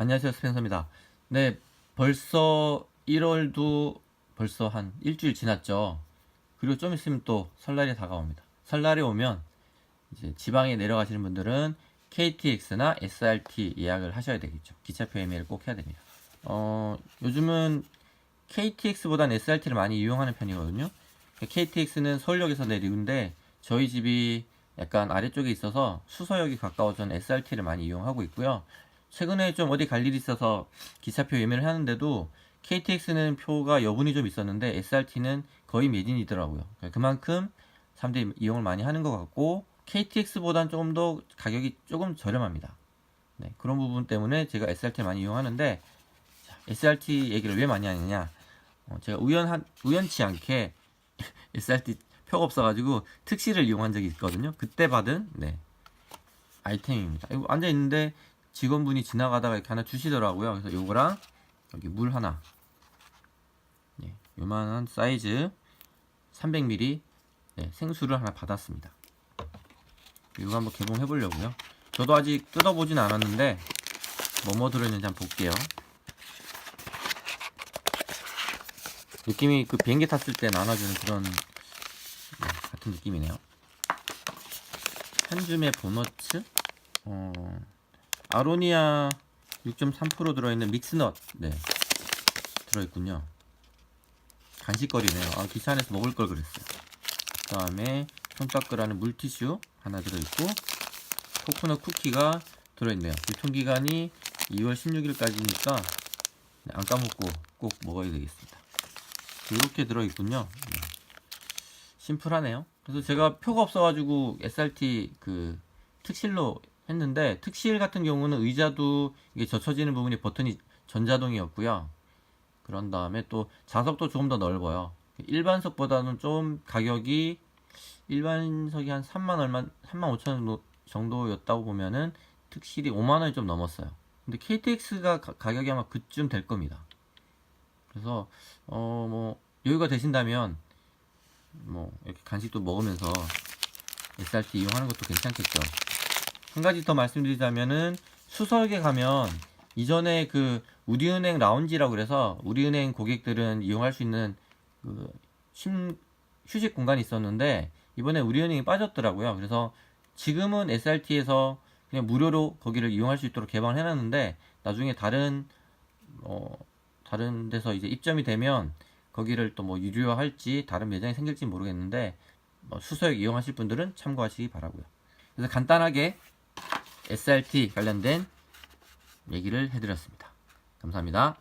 안녕하세요 스펜서입니다. 네 벌써 1월도 벌써 한 일주일 지났죠. 그리고 좀 있으면 또 설날이 다가옵니다. 설날이 오면 이제 지방에 내려가시는 분들은 KTX나 SRT 예약을 하셔야 되겠죠. 기차표 예매를 꼭 해야 됩니다. 어, 요즘은 KTX보다는 SRT를 많이 이용하는 편이거든요. KTX는 서울역에서 내리는데 저희 집이 약간 아래쪽에 있어서 수서역이 가까워서 SRT를 많이 이용하고 있고요. 최근에 좀 어디 갈 일이 있어서 기차표 예매를 하는데도 KTX는 표가 여분이 좀 있었는데 SRT는 거의 매진이더라고요. 그러니까 그만큼 사람들이 이용을 많이 하는 것 같고 KTX보다는 조금 더 가격이 조금 저렴합니다. 네, 그런 부분 때문에 제가 SRT 를 많이 이용하는데 자, SRT 얘기를 왜 많이 하느냐? 어, 제가 우연한 우연치 않게 SRT 표가 없어가지고 특시를 이용한 적이 있거든요. 그때 받은 네 아이템입니다. 이거 앉아 있는데 직원분이 지나가다가 이렇게 하나 주시더라고요. 그래서 요거랑 여기 물 하나, 네, 요만한 사이즈 300ml 네, 생수를 하나 받았습니다. 이거 한번 개봉해 보려고요. 저도 아직 뜯어보진 않았는데 뭐뭐 들어있는지 한번 볼게요. 느낌이 그 비행기 탔을 때 나눠주는 그런 네, 같은 느낌이네요. 한 줌의 보너츠, 어, 아로니아 6.3% 들어있는 믹스넛, 네, 들어있군요. 간식거리네요. 아, 기차 안에서 먹을 걸 그랬어요. 그 다음에 손 닦으라는 물티슈 하나 들어있고, 코코넛 쿠키가 들어있네요. 유통기간이 2월 16일까지니까 네, 안 까먹고 꼭 먹어야 되겠습니다. 이렇게 들어있군요. 네. 심플하네요. 그래서 제가 표가 없어가지고 SRT 그 특실로 했는데 특실 같은 경우는 의자도 이게 젖혀지는 부분이 버튼이 전자동이었고요. 그런 다음에 또 좌석도 조금 더 넓어요. 일반석보다는 좀 가격이 일반석이 한 3만 얼마, 3만 5천 원 정도였다고 보면은 특실이 5만 원이 좀 넘었어요. 근데 KTX가 가, 가격이 아마 그쯤 될 겁니다. 그래서 어 뭐 여유가 되신다면 뭐 이렇게 간식도 먹으면서 SRT 이용하는 것도 괜찮겠죠. 한 가지 더 말씀드리자면은 수석에 가면 이전에 그 우리은행 라운지라고 그래서 우리은행 고객들은 이용할 수 있는 그 쉼, 휴식 공간이 있었는데 이번에 우리은행이 빠졌더라고요. 그래서 지금은 SRT에서 그냥 무료로 거기를 이용할 수 있도록 개방을 해놨는데 나중에 다른 어 다른 데서 이제 입점이 되면 거기를 또 뭐 유료화할지 다른 매장이 생길지 모르겠는데 뭐 수서역 이용하실 분들은 참고하시기 바라고요. 그래서 간단하게 SRT 관련된 얘기를 해드렸습니다. 감사합니다.